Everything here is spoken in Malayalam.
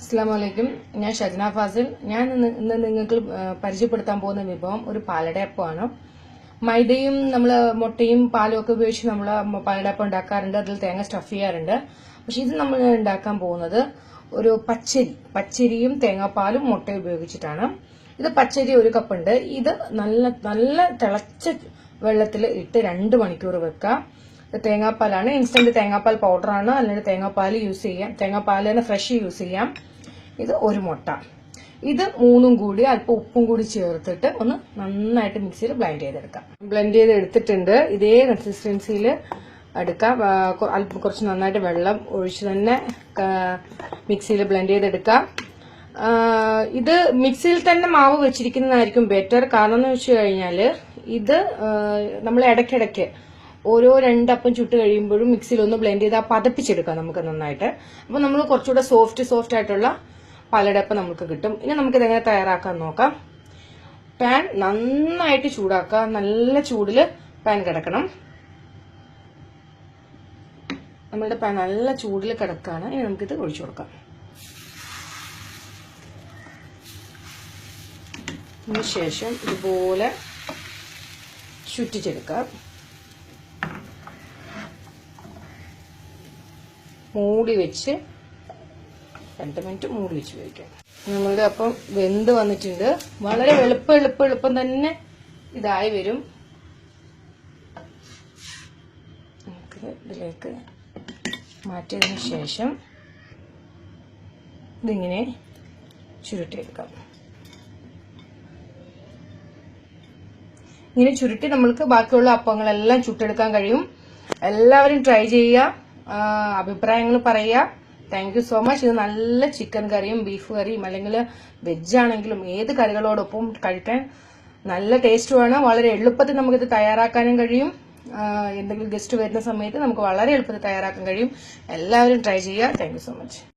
അസ്സാം ഞാൻ ഷജ്ന ഫാസിൽ. ഞാൻ ഇന്ന് നിങ്ങൾക്ക് പരിചയപ്പെടുത്താൻ പോകുന്ന വിഭവം ഒരു പാലടയപ്പമാണ് മൈദയും നമ്മൾ മുട്ടയും പാലും ഒക്കെ ഉപയോഗിച്ച് നമ്മൾ പാലടയപ്പം ഉണ്ടാക്കാറുണ്ട്. അതിൽ തേങ്ങ സ്റ്റഫ് ചെയ്യാറുണ്ട്. പക്ഷെ ഇത് നമ്മൾ ഉണ്ടാക്കാൻ പോകുന്നത് ഒരു പച്ചരി പച്ചരിയും തേങ്ങാപ്പാലും മുട്ടയും ഉപയോഗിച്ചിട്ടാണ്. ഇത് പച്ചരി ഒരു കപ്പുണ്ട് ഇത് നല്ല നല്ല തിളച്ച വെള്ളത്തിൽ ഇട്ട് രണ്ട് മണിക്കൂർ വെക്കാം തേങ്ങാപ്പാലാണ്. ഇൻസ്റ്റന്റ് തേങ്ങാപ്പാൽ പൗഡറാണ് അല്ലെങ്കിൽ തേങ്ങാപ്പാൽ യൂസ് ചെയ്യാം. തേങ്ങാപ്പാൽ തന്നെ ഫ്രഷ് യൂസ് ചെയ്യാം. ഇത് ഒരു മുട്ട. ഇത് മൂന്നും കൂടി അല്പം ഉപ്പും കൂടി ചേർത്തിട്ട് ഒന്ന് നന്നായിട്ട് മിക്സിയിൽ ബ്ലെൻഡ് ചെയ്തെടുക്കാം. ബ്ലെൻഡ് ചെയ്ത് എടുത്തിട്ടുണ്ട് ഇതേ കൺസിസ്റ്റൻസിയിൽ എടുക്കാം. അല്പം കുറച്ച് നന്നായിട്ട് വെള്ളം ഒഴിച്ച് തന്നെ മിക്സിയിൽ ബ്ലെൻഡ് ചെയ്തെടുക്കാം. ഇത് മിക്സിയിൽ തന്നെ മാവ് വെച്ചിരിക്കുന്നതായിരിക്കും ബെറ്റർ കാരണം എന്ന് വെച്ച് കഴിഞ്ഞാൽ ഇത് നമ്മൾ ഇടയ്ക്കിടയ്ക്ക് ഓരോ രണ്ടപ്പം ചുട്ട് കഴിയുമ്പോഴും മിക്സിയിൽ ഒന്ന് ബ്ലെൻഡ് ചെയ്ത് ആ പതപ്പിച്ചെടുക്കാം നമുക്ക് നന്നായിട്ട്. അപ്പോൾ നമ്മൾ കുറച്ചുകൂടെ സോഫ്റ്റ് സോഫ്റ്റ് ആയിട്ടുള്ള പാലടപ്പം നമുക്ക് കിട്ടും. ഇനി നമുക്കിത് എങ്ങനെ തയ്യാറാക്കാൻ നോക്കാം. പാൻ നന്നായിട്ട് ചൂടാക്കുക. നല്ല ചൂടിൽ പാൻ കിടക്കണം. നമ്മളുടെ പാൻ നല്ല ചൂടിൽ കിടക്കുകയാണ് ഇനി നമുക്കിത് ഒഴിച്ചു കൊടുക്കാം. ശേഷം ഇതുപോലെ ചുറ്റിച്ചെടുക്കാം. മൂടി വെച്ച് രണ്ട് മിനിറ്റ് മൂടി വെച്ച് വേവിക്കാം നമ്മളുടെ അപ്പം വെന്ത് വന്നിട്ടുണ്ട്. വളരെ എളുപ്പം എളുപ്പം എളുപ്പം തന്നെ ഇതായി വരും. നമുക്ക് ഇതിലേക്ക് മാറ്റിയതിന് ശേഷം ഇതിങ്ങനെ ചുരുട്ടിയെടുക്കാം. ഇങ്ങനെ ചുരുട്ടി നമ്മൾക്ക് ബാക്കിയുള്ള അപ്പങ്ങളെല്ലാം ചുട്ടെടുക്കാൻ കഴിയും. എല്ലാവരും ട്രൈ ചെയ്യുക. അഭിപ്രായങ്ങൾ പറയുക. താങ്ക് യു സോ മച്ച് ഇത് നല്ല ചിക്കൻ കറിയും ബീഫ് കറിയും അല്ലെങ്കിൽ വെജ് ആണെങ്കിലും ഏത് കറികളോടൊപ്പം കഴിക്കാൻ നല്ല ടേസ്റ്റുമാണ് വളരെ എളുപ്പത്തിൽ നമുക്കിത് തയ്യാറാക്കാനും കഴിയും. എന്തെങ്കിലും ഗസ്റ്റ് വരുന്ന സമയത്ത് നമുക്ക് വളരെ എളുപ്പത്തിൽ തയ്യാറാക്കാൻ കഴിയും. എല്ലാവരും ട്രൈ ചെയ്യുക. Thank so much